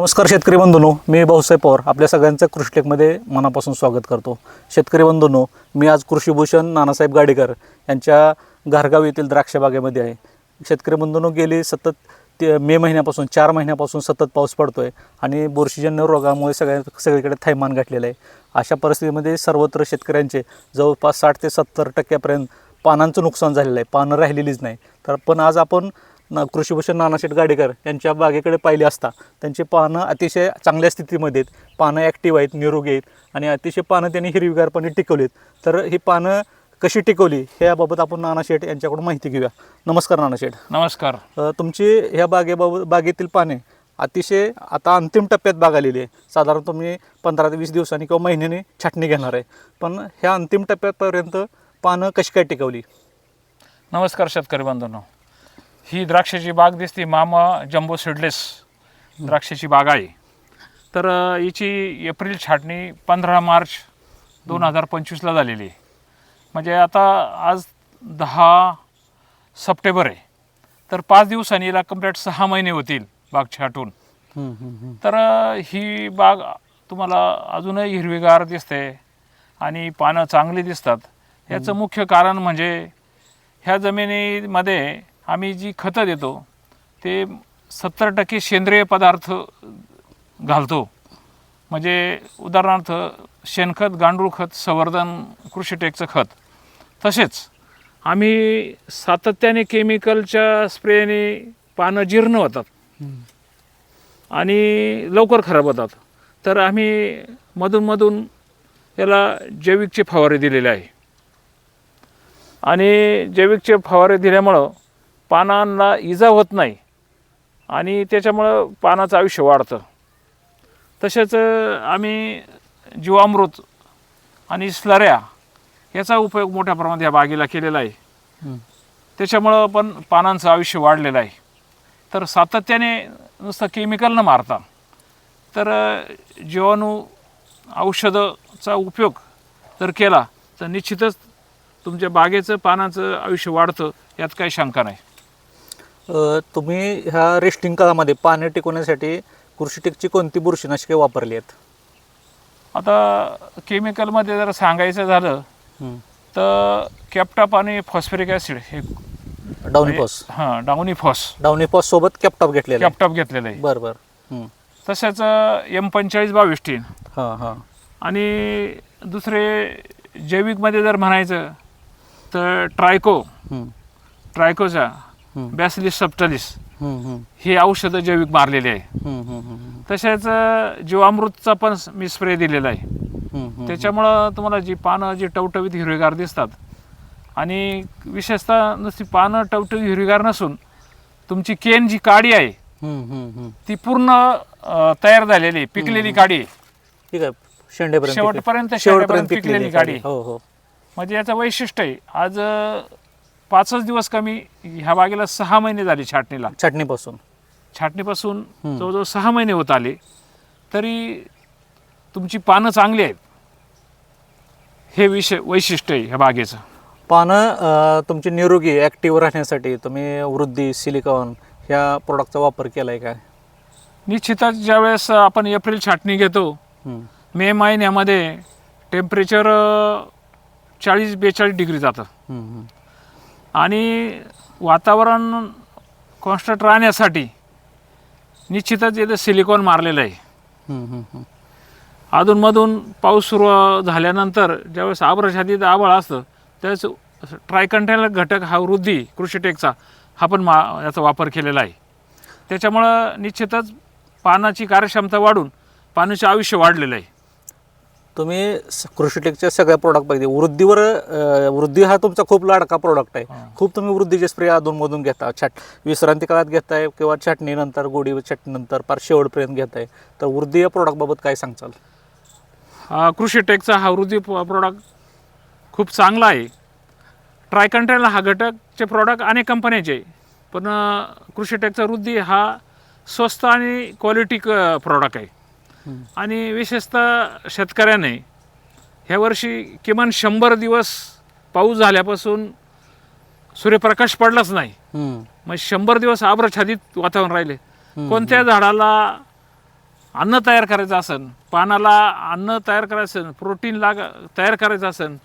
नमस्कार शेतकरी बंधूनो मी भाऊसाहेब पवार आपल्या सगळ्यांचं कृषीटेकमध्ये मनापासून स्वागत करतो. शेतकरी बंधूनो मी आज कृषीभूषण नानासाहेब गाडेकर यांच्या घारगाव येथील द्राक्षबागेमध्ये आहे. शेतकरी बंधूनो गेली सतत ते मे महिन्यापासून चार महिन्यापासून सतत पाऊस पडतो आहे आणि बुरशीजन्य रोगामुळे सगळ्या सगळीकडे थैमान गाठलेलं आहे. अशा परिस्थितीमध्ये सर्वत्र शेतकऱ्यांचे जवळपास साठ ते सत्तर टक्क्यापर्यंत पानांचं नुकसान झालेलं आहे. पानं राहिलेलीच नाही. तर पण आज आपण ना कृषीभूषण नानाशेठ गाडेकर यांच्या बागेकडे पाहिले असता त्यांची पानं अतिशय चांगल्या स्थितीमध्ये आहेत. पानं ॲक्टिव्ह आहेत निरोगी आहेत आणि अतिशय पानं त्यांनी हिरवीगारपणे टिकवलीत. तर ही पानं कशी टिकवली हे याबाबत आपण नानाशेठ यांच्याकडून माहिती घेऊया. नमस्कार नानाशेठ नमस्कार. तुमची ह्या बागेबाबत बागेतील पाने अतिशय आता अंतिम टप्प्यात बाग आलेली आहे. साधारण तुम्ही पंधरा ते वीस दिवसांनी किंवा महिन्याने छाटणी घेणार आहे. पण ह्या अंतिम टप्प्यापर्यंत पानं कशी काय टिकवली? नमस्कार शेतकरी बांधवांनो ही द्राक्षाची बाग दिसते मामा जम्बो सीडलेस द्राक्षाची बाग आहे तर हिची एप्रिल छाटणी पंधरा मार्च दोन हजार पंचवीसला झालेली आहे. म्हणजे आता आज दहा सप्टेंबर आहे. तर पाच दिवसांनी याला कंप्लीट सहा महिने होतील बाग छाटून. तर ही बाग तुम्हाला अजूनही हिरवीगार दिसते आणि पानं चांगली दिसतात. याचं मुख्य कारण म्हणजे ह्या जमिनीमध्ये आम्ही जी खतं देतो ते सत्तर टक्के सेंद्रिय पदार्थ घालतो. म्हणजे उदाहरणार्थ शेणखत गांडूळ खत संवर्धन कृषीटेकचं खत. तसेच आम्ही सातत्याने केमिकलच्या स्प्रेने पानं जीर्ण होतात. आणि लवकर खराब होतात. तर आम्ही मधूनमधून याला जैविकचे फवारे दिलेले आहे. आणि जैविकचे फवारे दिल्यामुळं पानांना इजा होत नाही. आणि त्याच्यामुळं पानाचं आयुष्य वाढतं. तसेच आम्ही जीवामृत आणि स्लऱ्या याचा उपयोग मोठ्या प्रमाणात या बागेला केलेला आहे. त्याच्यामुळं पण पानांचं आयुष्य वाढलेलं आहे. तर सातत्याने नुसतं केमिकल न मारता तर जीवाणू औषधाचा उपयोग जर केला तर निश्चितच तुमच्या बागेचं पानाचं आयुष्य वाढतं यात काही शंका नाही. तुम्ही ह्या रेस्टिंग काळामध्ये पाणी टिकवण्यासाठी कृषीटेकची कोणती बुरशीनाशके वापरली आहेत? आता केमिकलमध्ये जर सांगायचं झालं तर कॅप्टॉप आणि फॉस्फरिक ॲसिड हे डाउनिपॉस हां डाउनी फॉस सोबत कॅपटॉप घेतलेला आहे. कॅप्टॉप घेतलेलं आहे. बरं बरं. तसेच एम पंचेचाळीस बावीस टीन हां हां. आणि दुसरे जैविकमध्ये जर म्हणायचं तर ट्रायको. हं. ट्रायकोचा. बॅसिलिस सबटलिस हं, औषधं जैविक मारलेले आहे. तसेच जीवामृतचा पण मी स्प्रे दिलेला आहे. त्याच्यामुळं तुम्हाला जी पानं जी टवटवीत हिरवीगार दिसतात आणि विशेषतः नुसती पानं टवटवीत हिरवीगार नसून तुमची केन जी काडी आहे. ती पूर्ण तयार झालेली आहे, पिकलेली काडी आहे. शेवटपर्यंत शेवटपर्यंत पिकलेली गाडी. हो हो म्हणजे याचं वैशिष्ट्य आहे आज पाचच दिवस कमी ह्या बागेला सहा महिने झाले छाटणीला. छाटणीपासून. हम्म. जवळजवळ सहा महिने होत आले. तरी तुमची पानं चांगली आहेत. हे विषय वैशिष्ट्य आहे ह्या बागेचं. पानं तुमची निरोगी ॲक्टिव्ह राहण्यासाठी तुम्ही वृद्धी सिलिकॉन ह्या प्रोडक्टचा वापर केला आहे काय निश्चितच ज्यावेळेस आपण एप्रिल छाटणी घेतो. मे महिन्यामध्ये टेम्परेचर चाळीस बेचाळीस डिग्री जातं. आणि वातावरण कॉन्स्टंट राहण्यासाठी निश्चितच इथं सिलिकॉन मारलेलं आहे. अधूनमधून पाऊस सुरू झाल्यानंतर ज्यावेळेस आभ्रछादीत आबळ असतं त्यावेळेस ट्रायकंटेनल घटक हा वृद्धी कृषीटेकचा हा पण मा याचा वापर केलेला आहे. त्याच्यामुळं निश्चितच पानाची कार्यक्षमता वाढून पाण्याचे आयुष्य वाढलेलं आहे. तुम्ही स- कृषीटेकच्या सगळ्या प्रोडक्ट पाहिजे वृद्धीवर अं, वृद्धी हा तुमचा खूप लाडका प्रोडक्ट आहे. खूप तुम्ही वृद्धीचे स्प्रे अधूनमधून घेता. छाट विश्रांती काळात घेताय किंवा छाटणीनंतर गोडी छाटणीनंतर पार शेवटपर्यंत घेताय. तर वृद्धी या प्रोडक्टबाबत काय सांगचाल? कृषीटेकचा हा वृद्धी प्रॉडक्ट खूप चांगला आहे. ट्रायकंटेनल हा घटकचे प्रॉडक्ट अनेक कंपन्याचे आहे. पण अं, कृषीटेकचा वृद्धी हा स्वस्त आणि क्वालिटी प्रॉडक्ट आहे. आणि विशेषतः शेतकऱ्याने ह्या वर्षी किमान शंभर दिवस पाऊस झाल्यापासून सूर्यप्रकाश पडलाच नाही. मग शंभर दिवस आभ्रछादित वातावरण राहिले. कोणत्या झाडाला अन्न तयार करायचं असेल पानाला अन्न तयार करायचं असेल प्रोटीन लाग तयार करायचं असेल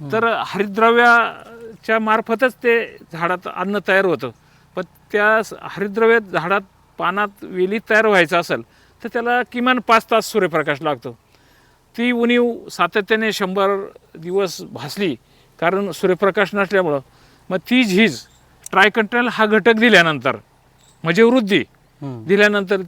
तर हरितद्रव्याच्या मार्फतच ते झाडात अन्न तयार होतं. पण त्या हरितद्रव्य झाडात पानात वेलीत तयार व्हायचं असेल तर त्याला किमान पाच तास सूर्यप्रकाश लागतो. ती उणीव सातत्याने शंभर दिवस भासली कारण सूर्यप्रकाश नसल्यामुळं. मग ती झीज ट्रायकंट्रल हा घटक दिल्यानंतर म्हणजे वृद्धी. दिल्यानंतर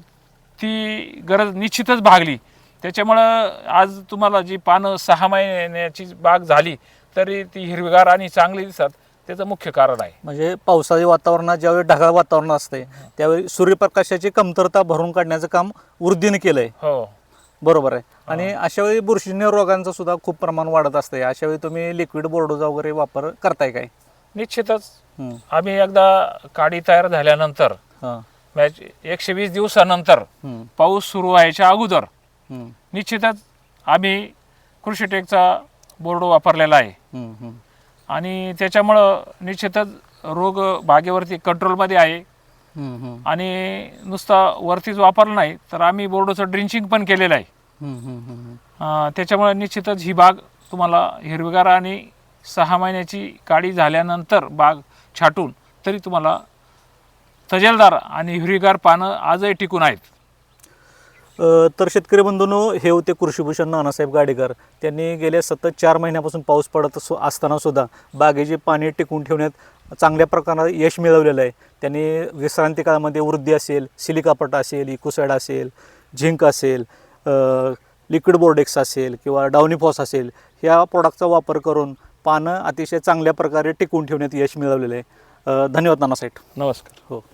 ती गरज निश्चितच भागली. त्याच्यामुळं आज तुम्हाला जी पानं सहा महिन्याची बाग झाली तरी ती हिरवीगार आणि चांगली दिसतात. त्याचं मुख्य कारण आहे म्हणजे पावसाळी वातावरणात ज्यावेळी ढगाळ वातावरण असते त्यावेळी सूर्यप्रकाशाची कमतरता भरून काढण्याचं काम वृद्धीने केलंय हो बरोबर आहे आणि अशा वेळी बुरशीजन्य रोगांचं सुद्धा खूप प्रमाण वाढत असते अशा वेळी तुम्ही लिक्विड बोर्डोचा वगैरे वापर करताय काय निश्चितच. आम्ही एकदा काडी तयार झाल्यानंतर हां. एकशे वीस दिवसानंतर. पाऊस सुरू व्हायच्या अगोदर. निश्चितच आम्ही कृषीटेकचा बोर्ड वापरलेला आहे. आणि त्याच्यामुळं निश्चितच रोग बागेवरती कंट्रोलमध्ये आहे. आणि नुसता वरतीच वापरला नाही तर आम्ही बोर्डोचं ड्रिंचिंग पण केलेलं आहे. त्याच्यामुळे निश्चितच ही बाग तुम्हाला हिरवीगार आणि सहा महिन्याची काडी झाल्यानंतर बाग छाटून तरी तुम्हाला तजेलदार आणि हिरवीगार पानं आजही टिकून आहेत. तर शेतकरी बंधूंनो हे होते कृषीभूषण नानासाहेब गाडेकर. त्यांनी गेल्या सतत चार महिन्यापासून पाऊस पडत असो असताना सुद्धा बागेची पाणी टिकून ठेवण्यात चांगल्या प्रकारात यश मिळवलेलं आहे. त्यांनी विश्रांती काळामध्ये वृद्धी असेल सिलिकापट असेल इकोसाईड असेल झिंक असेल लिक्विड बोर्डेक्स असेल किंवा डाउनिफॉस असेल ह्या प्रोडक्टचा वापर करून पानं अतिशय चांगल्या प्रकारे टिकून ठेवण्यात यश मिळवलेलं आहे. धन्यवाद नानासाहेब. नमस्कार. हो.